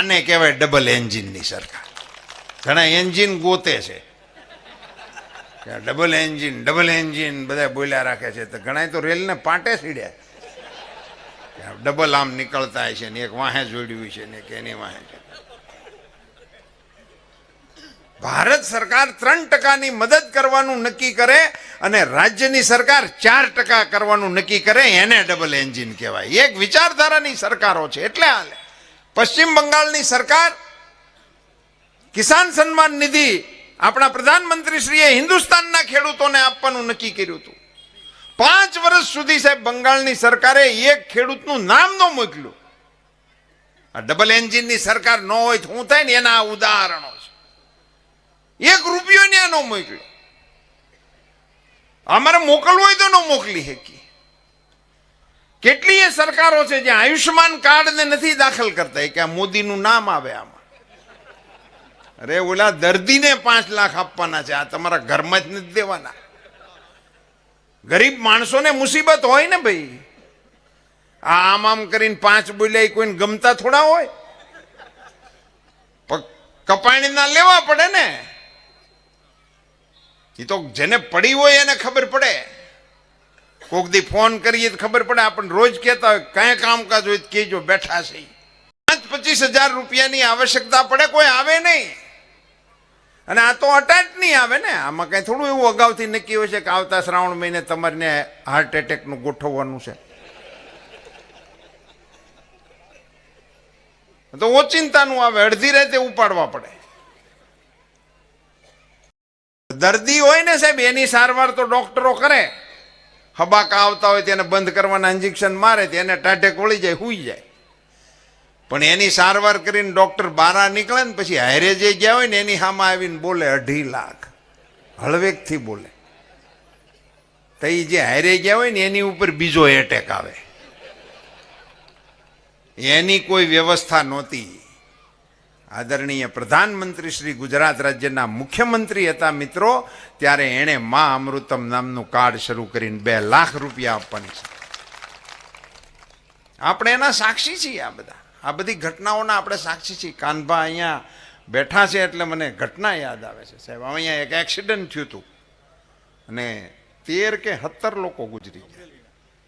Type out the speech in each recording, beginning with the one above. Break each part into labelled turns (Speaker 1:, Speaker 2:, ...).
Speaker 1: આને કહેવાય ડબલ એન્જિનની સરકાર. ઘણા એન્જિન ગોતે છે. ડબલ એન્જિન ડબલ એન્જિન બધા બોલ્યા રાખે છે. તો ઘણા તો રેલને પાટે સીડ્યા. ડબલ આમ નીકળતા હોય છે ને એક વાહે જોડ્યું છે ને એની વાહે છે. ભારત સરકાર ત્રણ ટકાની મદદ કરવાનું નક્કી કરે અને રાજ્યની સરકાર ચાર ટકા કરવાનું નક્કી કરે, એને ડબલ એન્જિન કહેવાય. એક વિચારધારાની સરકારો છે, એટલે હાલે. પશ્ચિમ બંગાળની સરકાર કિસાન સન્માન નિધિ આપણા પ્રધાનમંત્રીશ્રીએ હિન્દુસ્તાનના ખેડૂતોને આપવાનું નક્કી કર્યું હતું. પાંચ વર્ષ સુધી સાહેબ બંગાળની સરકારે એક ખેડૂતનું નામ ન મોકલ્યું. આ ડબલ એન્જિનની સરકાર ન હોય તો હું થાય ને એના ઉદાહરણો છે. એક રૂપિયો ન મોકલ્યો. અમારે મોકલવું હોય તો ન મોકલી શકી કેટલીય સરકારો છે જ્યાં આયુષ્યમાન કાર્ડને નથી દાખલ કરતા. કે આ મોદીનું નામ આવે આમાં. અરે ઓલા દર્દીને પાંચ લાખ આપવાના છે. આ તમારા ઘરમાં જ નથી દેવાના. ગરીબ માણસોને મુસીબત હોય ને ભાઈ. આ આમ આમ કરીને પાંચ બોલ્યા એ કોઈને ગમતા થોડા હોય? કપાણીના લેવા પડે ને? એ તો જેને પડી હોય એને ખબર પડે. કોક દી ફોન કરીએ તો ખબર પડે આપણને રોજ કહેતા હોય, કઈ કામકાજ હોય તો કહેજો, બેઠા છે. પાંચ પચીસ હજાર રૂપિયાની આવશ્યકતા પડે, કોઈ આવે નહીં. અને આ તો અટાટ નહીં આવે ને. આમાં કઈ થોડું એવું અગાઉથી નક્કી હોય છે કે આવતા શ્રાવણ મહિને તમારને હાર્ટ એટેકનું ગોઠવવાનું છે. તો ઓચિંતાનું આવે, અડધી રાતે ઉપાડવા પડે. દર્દી હોય ને સાહેબ, એની સારવાર તો ડોક્ટરો કરે. હબાકા આવતા હોય તેને બંધ કરવાના ઇન્જેક્શન મારે તેને ટાઢેક વળી જાય, હુઈ જાય. પણ એની સારવાર કરીને ડૉક્ટર બારા નીકળે ને પછી હારે જે ગયા હોય ને એની સામે આવીને બોલે અઢી લાખ. હળવેકથી બોલે. તો એ જે હારે ગયા હોય ને એની ઉપર બીજો એટેક આવે. એની કોઈ વ્યવસ્થા નહોતી. આદરણીય પ્રધાનમંત્રી શ્રી ગુજરાત રાજ્યના મુખ્યમંત્રી હતા મિત્રો, ત્યારે એણે મા અમૃતમ નામનું કાર્ડ શરૂ કરીને બે લાખ રૂપિયા આપવાની છે. આપણે એના સાક્ષી છીએ આ બધા. આ બધી ઘટનાઓના આપણે સાક્ષી છીએ. કાનભા અહીંયા બેઠા છે એટલે મને ઘટના યાદ આવે છે. સાહેબ અહીંયા એક એક્સિડન્ટ થયું હતું. અને તેર કે સત્તર લોકો ગુજરી ગયા.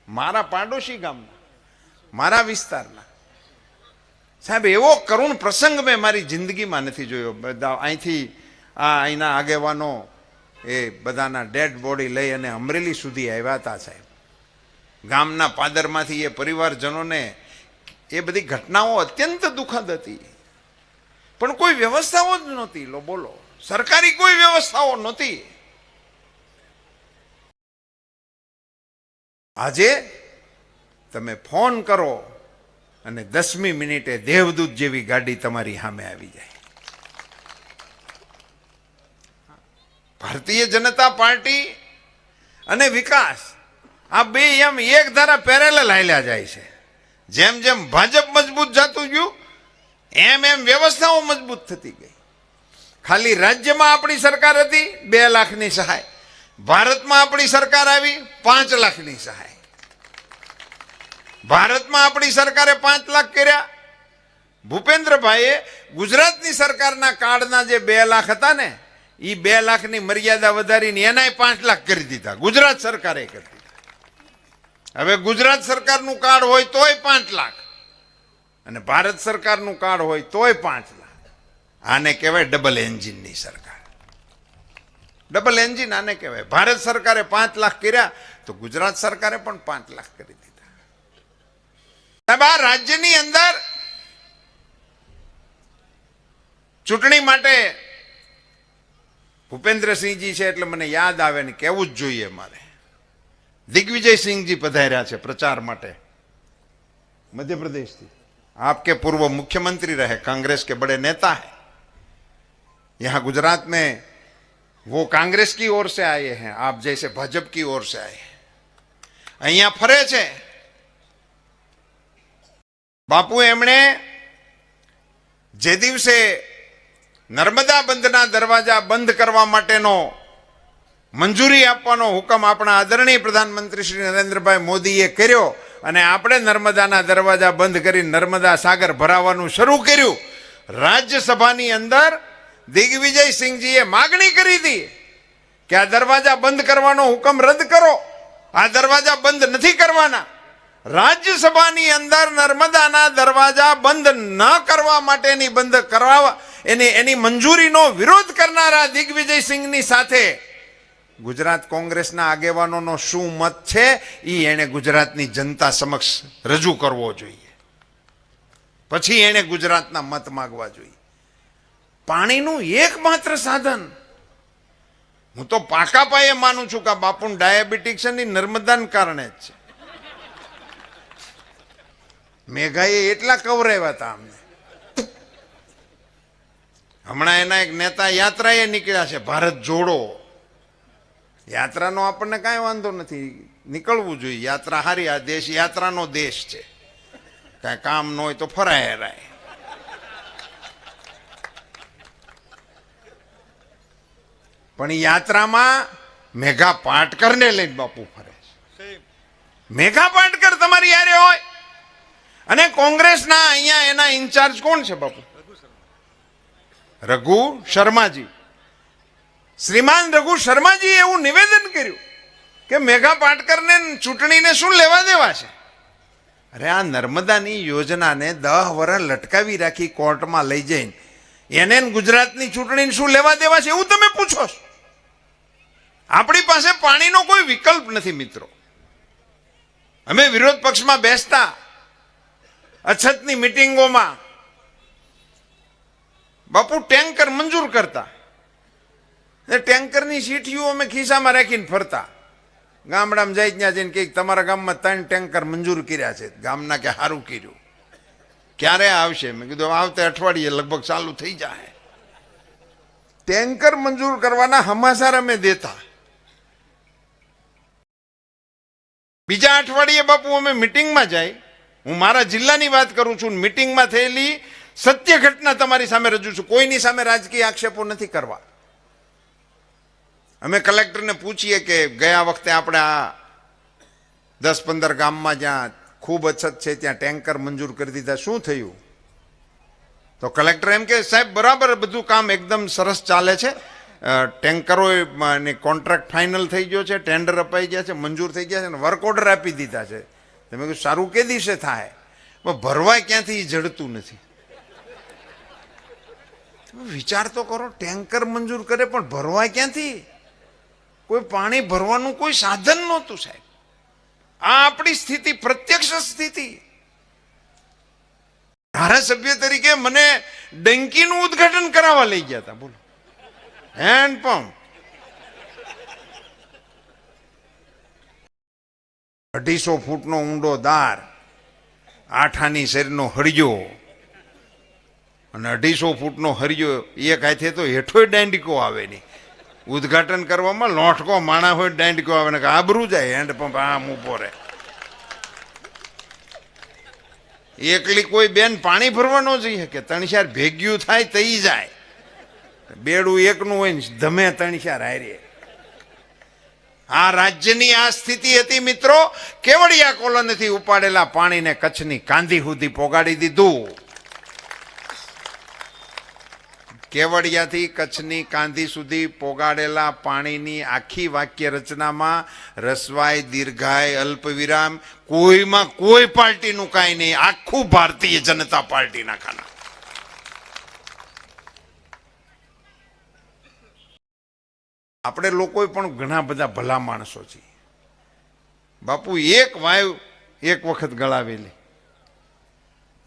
Speaker 1: મારા પાડોશી ગામના, મારા વિસ્તારના. સાહેબ, એવો કરુણ પ્રસંગ મેં મારી જિંદગીમાં નથી જોયો. બધા અહીંથી આ અહીંના આગેવાનો એ બધાના ડેડ બોડી લઈ અને અમરેલી સુધી આવ્યા હતા સાહેબ. ગામના પાદરમાંથી એ પરિવારજનોને એ બધી ઘટનાઓ અત્યંત દુઃખદ હતી. પણ કોઈ વ્યવસ્થાઓ જ નહોતી. લો, બોલો. સરકારી કોઈ વ્યવસ્થાઓ નહોતી. આજે તમે ફોન કરો. અને દસમી મિનિટે દેવદૂત જેવી ગાડી તમારી સામે આવી જાય. ભારતીય જનતા પાર્ટી અને વિકાસ, આ બે એમ એક ધારા પેરેલલ હાલ્યા જાય છે. જેમ જેમ ભાજપ મજબૂત જતું ગયું, એમ એમ વ્યવસ્થાઓ મજબૂત થતી ગઈ. ખાલી રાજ્યમાં આપણી સરકાર હતી, બે લાખની સહાય. ભારતમાં આપણી સરકાર આવી, પાંચ લાખની સહાય. ભારતમાં આપણી સરકારે પાંચ લાખ કર્યા. ભૂપેન્દ્રભાઈએ ગુજરાતની સરકારના કાર્ડના જે બે લાખ હતા ને એ બે લાખની મર્યાદા વધારીને એનાય પાંચ લાખ કરી દીધા. ગુજરાત સરકારે કરી દીધા. હવે ગુજરાત સરકારનું કાર્ડ હોય તોય પાંચ લાખ. અને ભારત સરકારનું કાર્ડ હોય તોય પાંચ લાખ. આને કહેવાય ડબલ એન્જિનની સરકાર. ડબલ એન્જિન આને કહેવાય. ભારત સરકારે પાંચ લાખ કર્યા, તો ગુજરાત સરકારે પણ પાંચ લાખ કરી દીધા. સાહેબ આ રાજ્યની અંદર ચૂંટણી માટે ભૂપેન્દ્રસિંહજી છે એટલે મને યાદ આવે ને કહેવું જ જોઈએ મારે દિગ્વિજયસિંહજી પધાર્યા છે પ્રચાર માટે मध्य प्रदेश थी आपके पूर्व मुख्यमंत्री रहे कांग्रेस के बड़े नेता हैं यहाँ गुजरात में वो कांग्रेस की ओर से आए हैं आप जैसे भाजप की ओर से आए हैं અહીંયા ફરે છે બાપુ, એમણે જે દિવસે નર્મદા બંધના દરવાજા બંધ કરવા માટેનો મંજૂરી આપવાનો હુકમ આપણા આદરણીય પ્રધાનમંત્રી શ્રી નરેન્દ્રભાઈ મોદીએ કર્યો અને આપણે નર્મદાના દરવાજા બંધ કરી નર્મદા સાગર ભરાવાનું શરૂ કર્યું, રાજ્યસભાની અંદર દિગ્વિજયસિંહજીએ માગણી કરી હતી કે આ દરવાજા બંધ કરવાનો હુકમ રદ કરો. આ દરવાજા બંધ નથી કરવાના. રાજ્યસભાની અંદર નર્મદાના દરવાજા બંધ ન કરવા માટેની બંધ કરવા એની એની મંજૂરીનો વિરોધ કરનારા દિગ્વિજયસિંહની સાથે ગુજરાત કોંગ્રેસના આગેવાનોનો શું મત છે? એ એણે ગુજરાતની જનતા સમક્ષ રજૂ કરવો જોઈએ. પછી એણે ગુજરાતના મત માગવા જોઈએ. પાણીનું એકમાત્ર સાધન. હું તો પાકા પાયે માનું છું કે બાપુનું ડાયાબિટીક છે નર્મદાને કારણે જ છે. મેઘાએ એટલા કવરાવ્યા હતા અમને. હમણાં એના એક નેતા યાત્રાએ નીકળ્યા છે ભારત જોડો. યાત્રાનો આપણને કાંઈ વાંધો નથી નીકળવું જોઈએ. યાત્રા હારી આ દેશ યાત્રાનો દેશ છે. કાંઈ કામ ન હોય તો ફરાય હેરાય. પણ યાત્રામાં મેઘા પાટકરને લઈને બાપુ ફરે છે. મેઘા પાટકર તમારી યારે હોય? અને કોંગ્રેસના અહીંયા એના ઇન્ચાર્જ કોણ છે બાપુ? રઘુ શર્માજી. શ્રીમાન રઘુ શર્માજી એવું નિવેદન કર્યું કે મેઘા પાટકરને ચૂંટણીને શું લેવા દેવા છે? અરે આ નર્મદાની યોજનાને દહ વર્ષ લટકાવી રાખી કોર્ટમાં લઈ જઈને એને ગુજરાતની ચૂંટણીને શું લેવા દેવા છે એવું તમે પૂછો આપણી પાસે પાણીનો કોઈ વિકલ્પ નથી, મિત્રો. અમે વિરોધ પક્ષમાં બેસતા અછતની મિટિંગોમાં બાપુ ટેન્કર મંજૂર કરતા. ટેન્કરની સીઠીઓ અમે ખિસ્સામાં રાખીને ફરતા. ગામડામાં જાય ત્યાં જઈને કંઈક તમારા ગામમાં ત્રણ ટેન્કર મંજૂર કર્યા છે. ગામના કે સારું કર્યું. ક્યારે આવશે? મેં કીધું આવતે અઠવાડિયે લગભગ ચાલુ થઈ જાય ટેન્કર મંજૂર કરવાના હમાસાર અમે દેતા. બીજા અઠવાડિયે બાપુ અમે મિટિંગમાં જાય. હું મારા જિલ્લાની વાત કરું છું, મિટિંગમાં થયેલી સત્ય ઘટના તમારી સામે રજૂ છું. કોઈની સામે રાજકીય આક્ષેપો નથી કરવા. અમે કલેક્ટરને પૂછીએ કે ગયા વખતે આપણે આ દસ પંદર ગામમાં જ્યાં ખૂબ અછત છે, ત્યાં ટેન્કર મંજૂર કરી દીધા. શું થયું? તો કલેક્ટર એમ કે, સાહેબ, બરાબર બધું કામ એકદમ સરસ ચાલે છે. ટેન્કરો કોન્ટ્રાક્ટ ફાઇનલ થઈ ગયો છે, ટેન્ડર અપાઈ ગયા છે, મંજૂર થઈ ગયા છે અને વર્ક ઓર્ડર આપી દીધા છે. તમે કહ્યું સારું કે દિવસે થાય? પણ ભરવાય ક્યાંથી જડતું નથી. વિચાર તો કરો, ટેન્કર મંજૂર કરે, પણ ભરવાય ક્યાંથી? કોઈ પાણી ભરવાનું કોઈ સાધન નહોતું, સાહેબ. આ આપણી સ્થિતિ, પ્રત્યક્ષ સ્થિતિ. ધારાસભ્ય તરીકે મને ડંકીનું ઉદ્ઘાટન કરાવવા લઈ ગયા હતા, બોલો. હેન્ડ અઢીસો ફૂટનો ઊંડો દાર આઠાની શેરનો હળિયો અને અઢીસો ફૂટનો હરિયો એક હાથે તો હેઠોય દાંડીકો આવે નહીં. ઉદ્ઘાટન કરવામાં લોટકો માણા હોય દાંડીકો આવે ને કે આબરું જાય, હેન્ડ પંપ આમ ઊભો રહે. એકલી કોઈ બેન પાણી ભરવા ન જઈ શકે તણશ્યાર ભેગ્યું થાય તઈ જાય. બેડું એકનું હોય ને ધમે તણશ્યાર ચાર હારે. આ રાજ્યની આ સ્થિતિ હતી મિત્રો, કેવડિયા કોલોનીથી ઉપાડેલા પાણીને કચ્છની કાંધી સુધી પોગાડી દીધું. કેવડિયાથી કચ્છની કાંધી સુધી પોગાડેલા પાણીની આખી વાક્ય રચનામાં રસવાય, દીર્ઘાય, અલ્પવિરામ, કોઈમાં કોઈ પાર્ટીનું કાંઈ નહીં, આખું ભારતીય જનતા પાર્ટીના ખાના આપણે લોકોએ પણ ઘણા બધા ભલા માણસો છીએ. બાપુ, એક વાયુ એક વખત ગળાવેલી.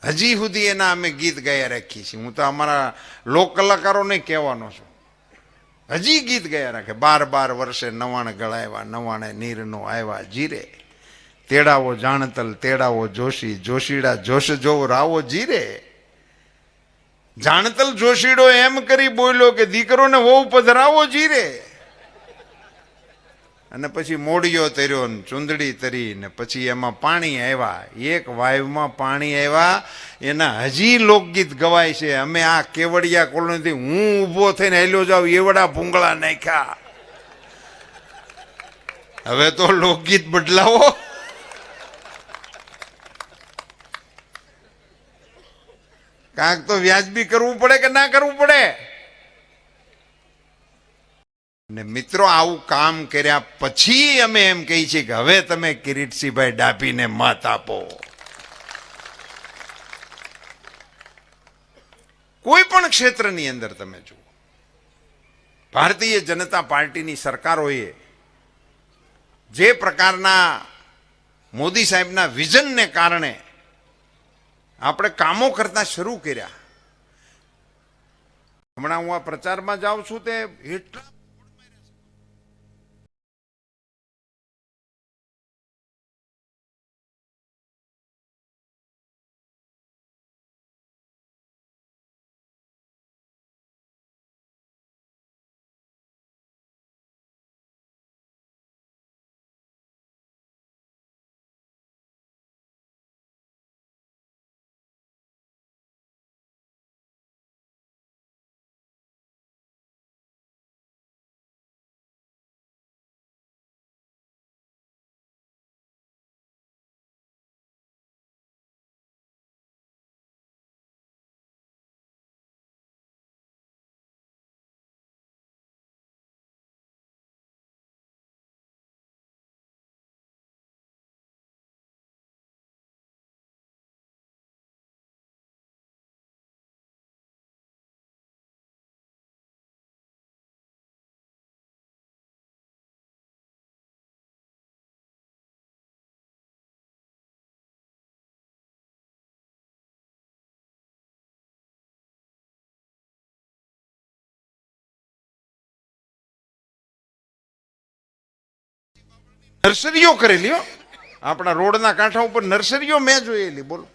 Speaker 1: હજી સુધી એના અમે ગીત ગાયા રાખીએ છીએ. હું તો અમારા લોક કલાકારોને કહેવાનો છું. હજી ગીત ગાયા રાખે. બાર બાર વર્ષે નવાણ ગળાવ્યા, નવાણે નીરનો આવ્યા, જીરે. તેડાવો જાણતલ, તેડાવો જોશી, જોશીડા જોશ જોવ, રાવો જીરે. જાણતલ જોશીડો એમ કરી બોલ્યો કે દીકરોને વહુ પધરાવો જીરે. અને પછી મોડિયો તર્યો ને ચૂંદડી તરી ને પછી એમાં પાણી આવ્યા. એક વાયુમાં પાણી આવ્યા. એના હજી લોકગીત ગવાય છે. અમે આ કેવડિયા કોલોનીથી હું ઊભો થઈને હેલ્યો જાઉં, એવડા ભૂંગળા નાખ્યા. હવે તો લોકગીત બદલાવો. કાંક તો વ્યાજબી કરવું પડે કે ના કરવું પડે? ને મિત્રો, આવું કામ કર્યા પછી અમે એમ કહી છીએ કે હવે તમે કિરીટસિંહભાઈ ડાભીને મત આપો. કોઈ પણ ક્ષેત્રની અંદર તમે જુઓ. ભારતીય જનતા પાર્ટીની સરકારોએ જે પ્રકારના મોદી સાહેબના વિઝનને કારણે આપણે કામો કરતા શરૂ કર્યા. હમણાં હું આ પ્રચારમાં જાઉં છું તે એટલા નર્સરીઓ કરેલી હો. આપણા રોડના કાંઠા ઉપર નર્સરીઓ મેં જોયેલી, બોલો.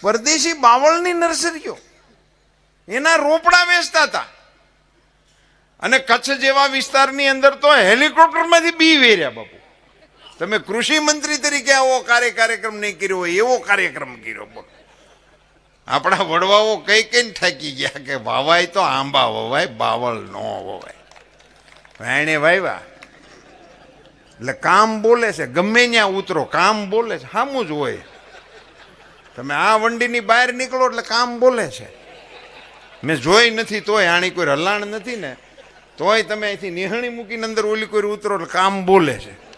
Speaker 1: પરદેશી બાવળની નર્સરીઓ. એના રોપડા વેચતા હતા. અને કચ્છ જેવા વિસ્તારની અંદર તો હેલિકોપ્ટરમાંથી બી વેર્યા બાપુ. તમે કૃષિ મંત્રી તરીકે આવો, કાર્ય કાર્યક્રમ નહીં કર્યો હોય, એવો કાર્યક્રમ કર્યો, બોલો. આપણા વડવાઓ કઈ કઈ થાકી ગયા કે વાવાય તો આંબા વવાય, બાવળ ન વવાય. વેણે વાવ્યા એટલે કામ બોલે છે, ગમે ત્યાં ઉતરો, કામ બોલે છે સામું જ હોય. તમે આ વંડીની બહાર નીકળો એટલે કામ બોલે છે. મેં જોઈ નથી તોય આણી કોઈ હલાણ નથી ને. તોય તમે અહીંથી નિહણી મૂકીને અંદર ઓલી કોઈ ઉતરો એટલે કામ બોલે છે.